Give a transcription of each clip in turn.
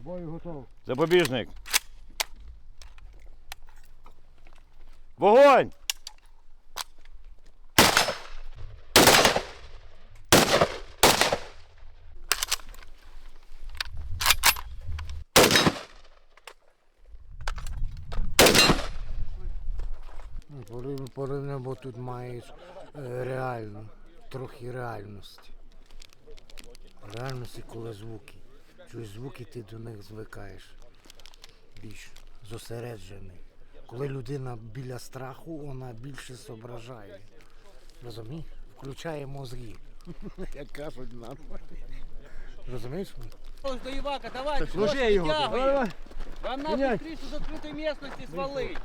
бою готов. Запобіжник. Вогонь! Ну, порив- Порівняно, бо тут маєш е, реальну, трохи реальності. Реальності, коли звуки. Чуєш звуки, ти до них звикаєш. Більш зосереджений. Коли людина біля страху, вона більше зображає. Розумієш? Включає мозги. Як кажуть нам. Розумієш? Ось до Івака, давайте, Служи його. Вам надо Міняй. з відкритої місцевості свалить.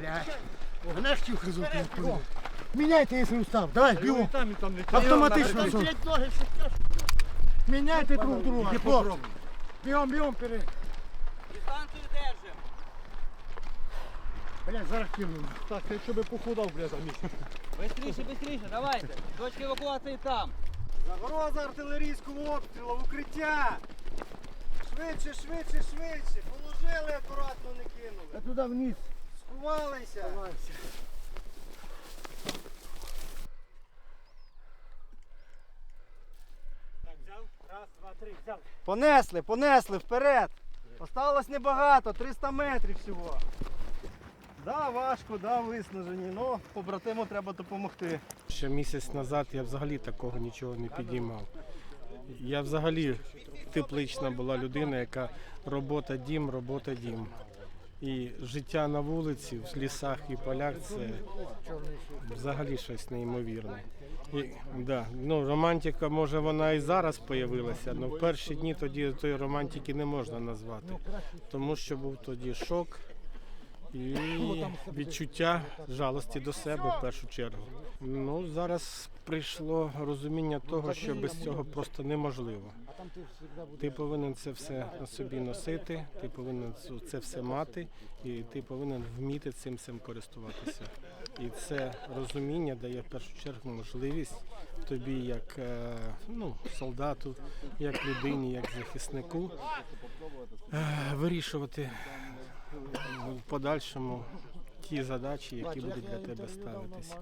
Блядь. Вона ж. Міняйте, якщо устав. Давай, не Автоматично все. Міняйте друг друга. хлопці. Бігом, бігом, вперед. Дистанцію держимо. Блядь, зараз кину. Так, якщо би похудав, бля, за місяць. Бистріше, бистріше, давайте. Точка евакуації там. Загроза артилерійського обстрілу укриття! Швидше, швидше, швидше! Положили, акуратно не кинули. Я туди вниз. Сховалися! Понесли, понесли вперед! Осталось небагато, 300 метрів всього. Да, важко, да, виснажені, але побратиму треба допомогти. Ще місяць назад я взагалі такого нічого не підіймав. Я взагалі теплична була людина, яка робота дім, робота дім. І життя на вулиці, в лісах і полях це взагалі щось неймовірне. І, да, ну, романтика, може, вона і зараз з'явилася, але в перші дні тоді тої романтики не можна назвати. Тому що був тоді шок і відчуття жалості до себе в першу чергу. Ну зараз прийшло розуміння того, що без цього просто неможливо. Ти повинен це все на собі носити, ти повинен це все мати, і ти повинен вміти цим всім користуватися. І це розуміння дає в першу чергу можливість тобі, як е, ну, солдату, як людині, як захиснику, е, вирішувати в подальшому ті задачі, які будуть для тебе ставитися.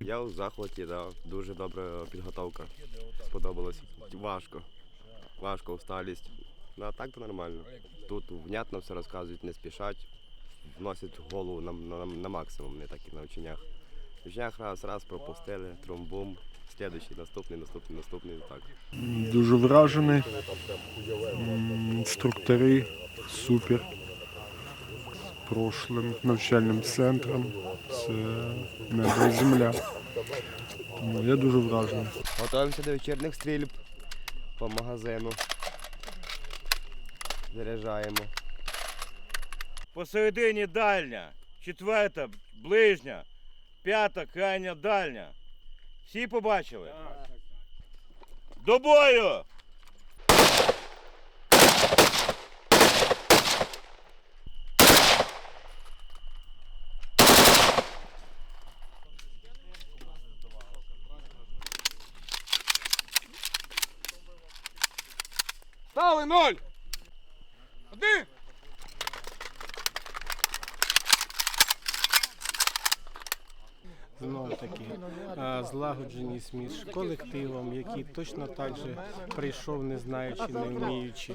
Я у захваті, да. дуже добра підготовка. Сподобалося. Важко. Важко, усталість. Ну, а так то нормально. Тут внятно все розказують, не спішать, вносять голову на, на, на максимум, не так як на ученнях. В ученях раз, раз пропустили, трумбум, слідуючий, наступний, наступний, наступний, так. Дуже вражений. Інструктори супер. Прошлим навчальним центром. Це небо і земля. Тому я дуже вражений. Готуємося до вечірніх стрільб по магазину. Заряджаємо. Посередині дальня, четверта ближня, п'ята крайня дальня. Всі побачили? До бою! Стали ноль! Один! Знову таки злагодженість між колективом, який точно так же прийшов, не знаючи, не вміючи.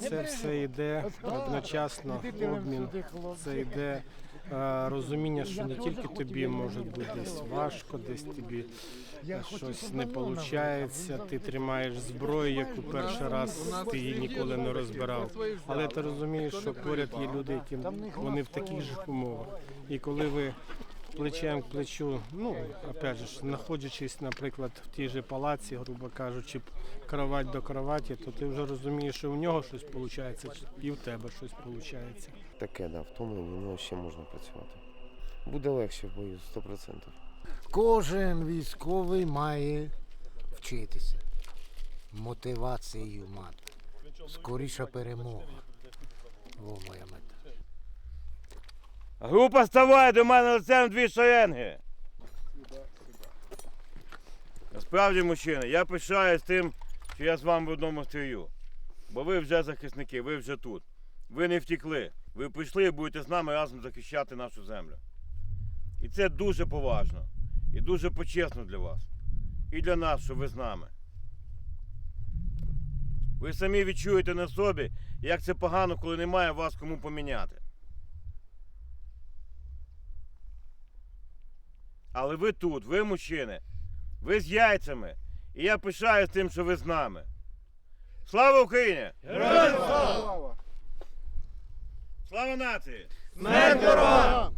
Це все йде одночасно обмін. Це йде розуміння, що не тільки тобі може бути десь важко, десь тобі щось не виходить. Ти тримаєш зброю, яку перший раз ти її ніколи не розбирав. Але ти розумієш, що поряд є люди, які вони в таких же умовах. І коли ви плечем к плечу, ну, опять же, знаходячись, наприклад, в тій же палаці, грубо кажучи, кровать до кроваті, то ти вже розумієш, що у нього щось виходить, і в тебе щось виходить. Таке, да, втомлення, ну ще можна працювати. Буде легше в бою, 100%. Кожен військовий має вчитися, мотивацією мати. Скоріша перемога. О, моя мета. Група ставай до мене лицем дві шеренги. Насправді, мужчини, я пишаюсь тим, що я з вами в одному стрію. Бо ви вже захисники, ви вже тут. Ви не втікли. Ви прийшли і будете з нами разом захищати нашу землю. І це дуже поважно і дуже почесно для вас. І для нас, що ви з нами. Ви самі відчуєте на собі, як це погано, коли немає вас кому поміняти. Але ви тут, ви мужчини, ви з яйцями. І я пишаюсь тим, що ви з нами. Слава Україні! Героям слава! Слава нації! Смерть ворогам!